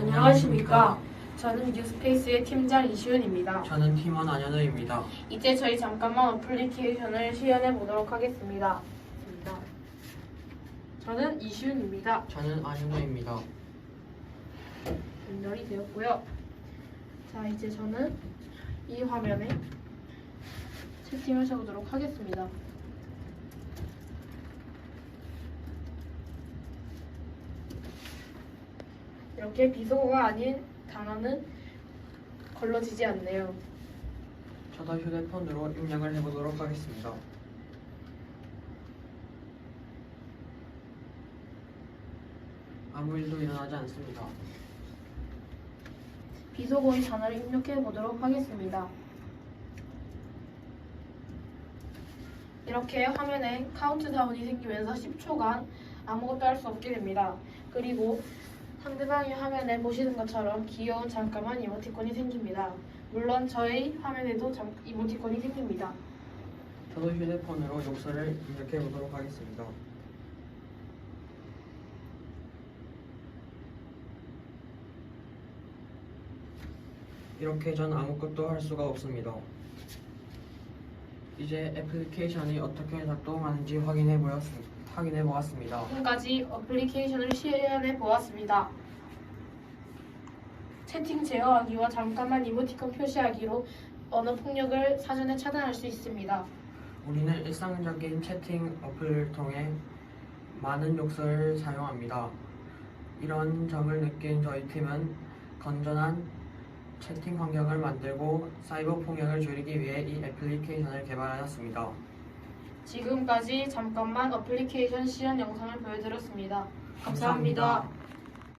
안녕하십니까. 저는 뉴스페이스의 팀장 이시윤입니다. 저는 팀원 안현우입니다. 이제 저희 잠깐만 어플리케이션을 시연해 보도록 하겠습니다. 저는 이시윤입니다. 저는 안현우입니다. 연결이 되었고요. 자, 이제 저는 이 화면에 채팅을 해보도록 하겠습니다. 이렇게 비속어가 아닌 단어는 걸러지지 않네요. 저도 휴대폰으로 입력을 해보도록 하겠습니다. 아무 일도 일어나지 않습니다. 비속어의 단어를 입력해 보도록 하겠습니다. 이렇게 화면에 카운트다운이 생기면서 10초간 아무것도 할 수 없게 됩니다. 그리고 상대방의 화면에 보시는 것처럼 귀여운 잠깐만 이모티콘이 생깁니다. 물론 저의 화면에도 잠- 이모티콘이 생깁니다. 저도 휴대폰으로 욕설을 입력해 보도록 하겠습니다. 이렇게 전 아무것도 할 수가 없습니다. 이제 애플리케이션이 어떻게 작동하는지 확인해 보였, 확인해 보았습니다. 지금까지 어플리케이션을 시연해 보았습니다. 채팅 제어하기와 잠깐만 이모티콘 표시하기로 언어 폭력을 사전에 차단할 수 있습니다. 우리는 일상적인 채팅 어플을 통해 많은 욕설을 사용합니다. 이런 점을 느낀 저희 팀은 건전한 채팅 환경을 만들고 사이버 폭력을 줄이기 위해 이 애플리케이션을 개발하였습니다. 지금까지 잠깐만 어플리케이션 시연 영상을 보여드렸습니다 감사합니다.